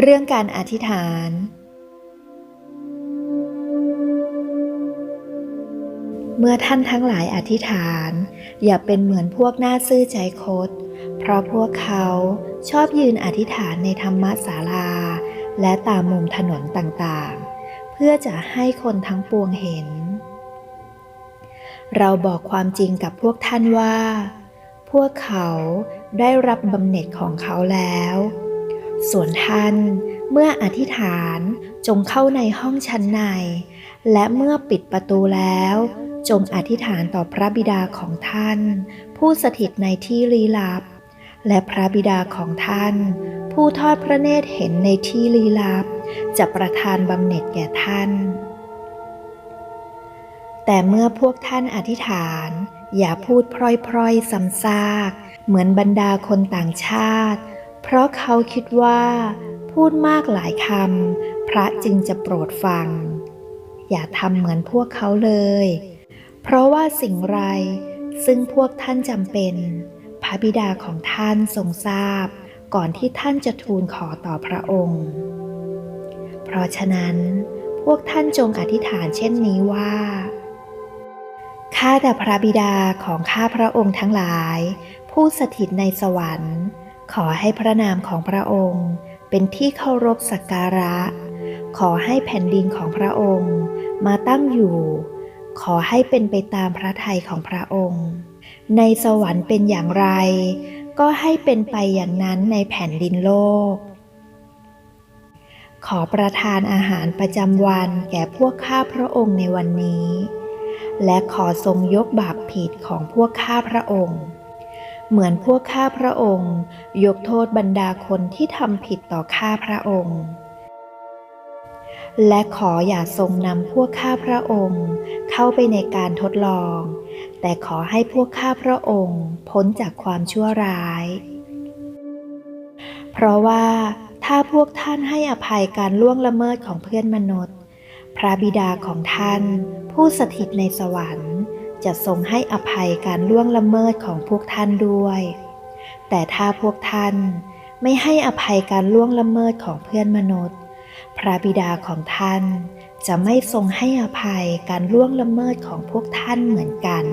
เรื่องการอธิษฐาน เมื่อท่านทั้งหลายอธิษฐาน อย่าเป็นเหมือนพวกหน้าซื่อใจคด เพราะพวกเขาชอบยืนอธิษฐานในธรรมศาลา และตามมุมถนนต่างๆ เพื่อจะให้คนทั้งปวงเห็น เราบอกความจริงกับพวกท่านว่า พวกเขาได้รับบำเหน็จของเขาแล้ว ส่วนท่านเมื่ออธิษฐานจงเข้าในห้องชั้นใน และเมื่อปิดประตูแล้ว จงอธิษฐานต่อพระบิดาของท่าน ผู้สถิตในที่ลี้ลับ และพระบิดาของท่าน ผู้ทอดพระเนตรเห็นในที่ลี้ลับ จะประทานบำเหน็จแก่ท่าน แต่เมื่อพวกท่านอธิษฐานอย่าพูดพร่อยๆซ้ำซาก เหมือนบรรดาคนต่างชาติ เพราะเขาคิดว่า พูดมากหลายคำพระจึงจะโปรดฟัง อย่าทำเหมือนพวกเขาเลย เพราะว่าสิ่งไรซึ่งพวกท่านจำเป็น พระบิดาของท่านทรงทราบ ก่อนที่ท่านจะทูลขอต่อพระองค์ เพราะฉะนั้น พวกท่านจงอธิษฐานเช่นนี้ว่าข้าแต่พระบิดาของข้าพระองค์ทั้งหลาย ผู้สถิตในสวรรค์ ขอให้พระนามของพระองค์ เป็นที่เคารพสักการะ ขอให้แผ่นดินของพระองค์ มาตั้งอยู่ ขอให้เป็นไปตามพระทัยของพระองค์ ในสวรรค์เป็นอย่างไร ก็ให้เป็นไปอย่างนั้นในแผ่นดินโลก ขอประทานอาหารประจำวันแก่พวกข้าพระองค์ในวันนี้ และขอทรงยกบาปผิดของพวกข้าพระองค์ เหมือนพวกข้าพระองค์ ยกโทษบรรดาคนที่ทำผิดต่อข้าพระองค์ และขออย่าทรงนำพวกข้าพระองค์ เข้าไปในการทดลอง แต่ขอให้พวกข้าพระองค์พ้นจากความชั่วร้าย เพราะว่าถ้าพวกท่านให้อภัยการล่วงละเมิดของเพื่อนมนุษย์ พระบิดาของท่านผู้สถิตในสวรรค์ จะทรงให้อภัยการล่วงละเมิดของพวกท่านด้วย แต่ถ้าพวกท่านไม่ให้อภัยการล่วงละเมิดของเพื่อนมนุษย์ พระบิดาของท่านจะไม่ทรงให้อภัยการล่วงละเมิดของพวกท่านเหมือนกัน